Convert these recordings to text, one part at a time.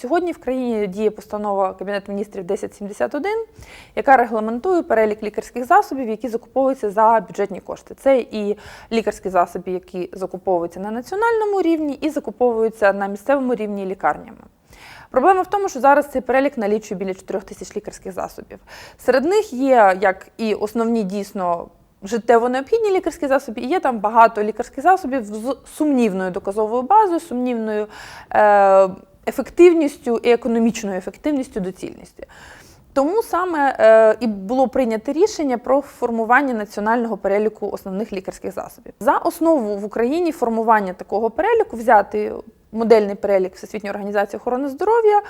Сьогодні в країні діє постанова Кабінету міністрів 1071, яка регламентує перелік лікарських засобів, які закуповуються за бюджетні кошти. Це і лікарські засоби, які закуповуються на національному рівні, і закуповуються на місцевому рівні лікарнями. Проблема в тому, що зараз цей перелік налічує біля 4 тисяч лікарських засобів. Серед них є як і основні дійсно життєво необхідні лікарські засоби, і є там багато лікарських засобів з сумнівною доказовою базою, сумнівною е, ефективністю і економічною ефективністю доцільністю. Тому саме е, і було прийнято рішення про формування національного переліку основних лікарських засобів. За основу в Україні формування такого переліку взяти модельний перелік Всесвітньої організації охорони здоров'я, е,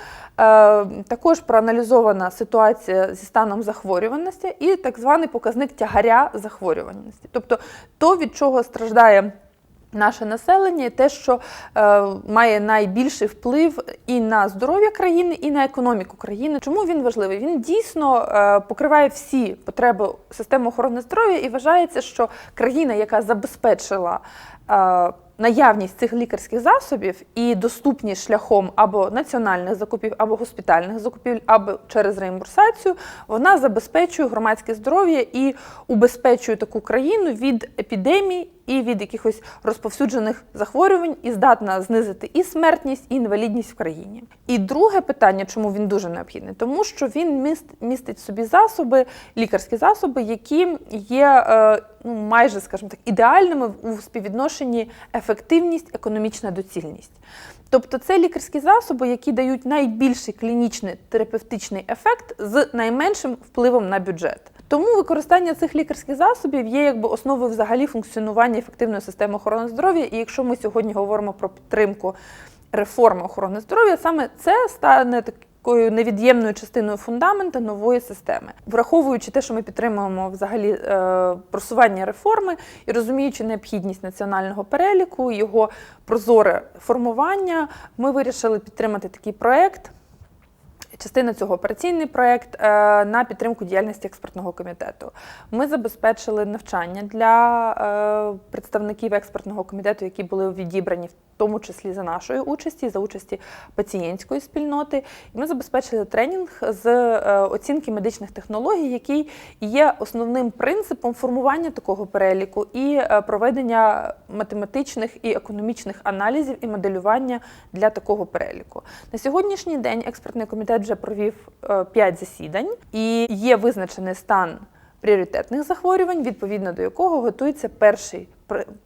також проаналізована ситуація зі станом захворюваності і так званий показник тягаря захворюваності, тобто то, від чого страждає. Наше населення те, що е, має найбільший вплив і на здоров'я країни, і на економіку країни. Чому він важливий? Він дійсно е, покриває всі потреби системи охорони здоров'я і вважається, що країна, яка забезпечила е, наявність цих лікарських засобів і доступність шляхом або національних закупів, або госпітальних закупівель, або через реімбурсацію, вона забезпечує громадське здоров'я і убезпечує таку країну від епідемій і від якихось розповсюджених захворювань, і здатна знизити і смертність, і інвалідність в країні. І друге питання, чому він дуже необхідний, тому що він містить собі засоби, лікарські засоби, які є е, ну, майже, скажімо так, ідеальними у співвідношенні ефективність, економічна доцільність. Тобто це лікарські засоби, які дають найбільший клінічний терапевтичний ефект з найменшим впливом на бюджет. Тому використання цих лікарських засобів є якби основою взагалі функціонування ефективної системи охорони здоров'я. І якщо ми сьогодні говоримо про підтримку реформи охорони здоров'я, саме це стане такою невід'ємною частиною фундамента нової системи, враховуючи те, що ми підтримуємо взагалі е, просування реформи і розуміючи необхідність національного переліку, його прозоре формування, ми вирішили підтримати такий проект. Частина цього операційний проект е, на підтримку діяльності експертного комітету. Ми забезпечили навчання для е, представників експертного комітету, які були відібрані, в тому числі за нашої участі, за участі пацієнтської спільноти. І ми забезпечили тренінг з е, оцінки медичних технологій, який є основним принципом формування такого переліку і проведення математичних і економічних аналізів і моделювання для такого переліку. На сьогоднішній день експертний комітет вже провів 5 засідань і є визначений стан пріоритетних захворювань, відповідно до якого готується перший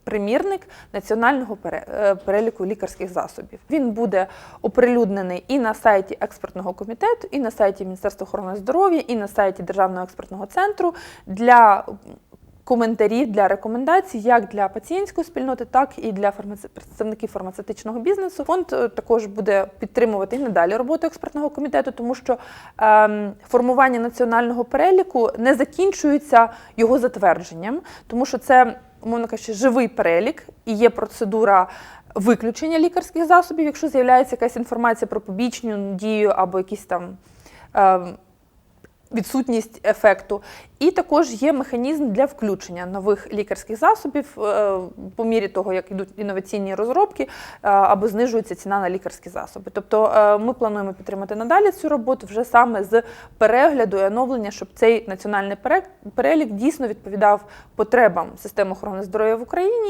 примірник національного е, переліку лікарських засобів. Він буде оприлюднений і на сайті експертного комітету, і на сайті Міністерства охорони здоров'я, і на сайті Державного експертного центру для коментарів для рекомендацій як для пацієнтської спільноти, так і для фармаце- представників фармацевтичного бізнесу. Фонд е, також буде підтримувати і надалі роботу експертного комітету, тому що ем, формування національного переліку не закінчується його затвердженням, тому що це, умовно кажучи, живий перелік і є процедура. Виключення лікарських засобів, якщо з'являється якась інформація про побічну дію або якісь там ем, відсутність ефекту. І також є механізм для включення нових лікарських засобів е, по мірі того, як йдуть інноваційні розробки, е, або знижується ціна на лікарські засоби. Тобто е, ми плануємо підтримати надалі цю роботу вже саме з перегляду і оновлення, щоб цей національний перелік дійсно відповідав потребам системи охорони здоров'я в Україні.